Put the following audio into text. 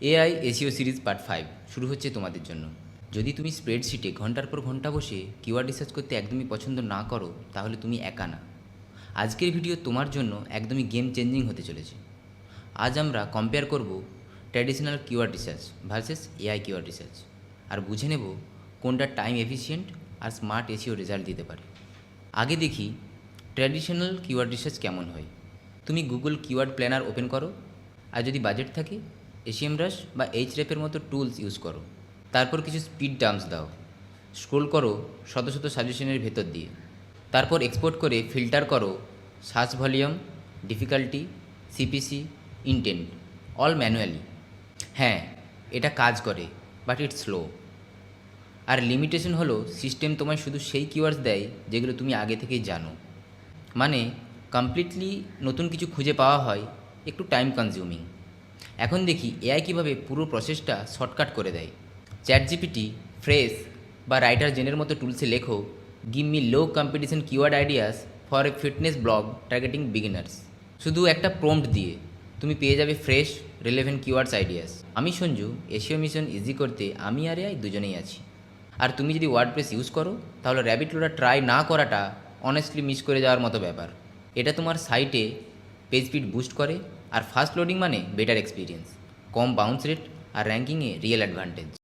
AI SEO series part five শুরু হচ্ছে তোমাদের জন্য। যদি তুমি স্প্রেডশিটে ঘণ্টার পর ঘণ্টা বসে কিওয়ার্ড রিসার্চ করতে একদমই পছন্দ না করো, তাহলে তুমি একা না। আজকের ভিডিও তোমার জন্য একদমই গেম চেঞ্জিং হতে চলেছে। আজ আমরা কম্পেয়ার করব traditional keyword research versus AI keyword research আর বুঝে নেব কোনটা টাইম এফিসিয়েন্ট আর স্মার্ট এসিও রেজাল্ট দিতে পারে। আগে দেখি ট্র্যাডিশনাল কিওয়ার্ড রিসার্চ কেমন হয়। তুমি গুগল কিওয়ার্ড প্ল্যানার ওপেন করো। আর যদি বাজেট থাকে এশিয়াম ব্রাশ বা এইচ রেপের মতো টুলস ইউজ করো। তারপর কিছু স্পিড ডাম্পস দাও। স্ক্রোল করো শত শত সাজেশনের ভেতর দিয়ে। তারপর এক্সপোর্ট করে ফিল্টার করো search volume difficulty CPC intent all manually হ্যাঁ এটা কাজ করে বাট ইটস স্লো আর লিমিটেশন হলো সিস্টেম তোমায় শুধু সেই কিওয়ার্ডস দেয় যেগুলো তুমি আগে থেকেই জানো। মানে কমপ্লিটলি নতুন কিছু খুঁজে পাওয়া হয় একটু টাইম কনজিউমিং এখন দেখি এআই কীভাবে পুরো প্রসেসটা শর্টকাট করে দেয়। চ্যাট জিপিটি ফ্রেশ বা রাইটার জেনের মতো টুলসে লেখো give me low competition keyword ideas for a fitness blog targeting beginners শুধু একটা প্রম্পট দিয়ে তুমি পেয়ে যাবে ফ্রেশ রিলেভেন্ট কিওয়ার্ডস আইডিয়াস আমি সঞ্জু এশিয়া মিশন ইজি করতে আমি আর এআই দুজনেই আছি। আর তুমি যদি ওয়ার্ডপ্রেস ইউজ করো, তাহলে র্যাবিট লোডার ট্রাই না করাটা অনেস্টলি মিস করে যাওয়ার মতো ব্যাপার। এটা তোমার সাইটে পেজ স্পিড বুস্ট করে আর ফাস্ট লোডিং মানে বেটার এক্সপিরিয়েন্স কম বাউন্স রেট আর র্যাঙ্কিংয়ে রিয়েল অ্যাডভান্টেজ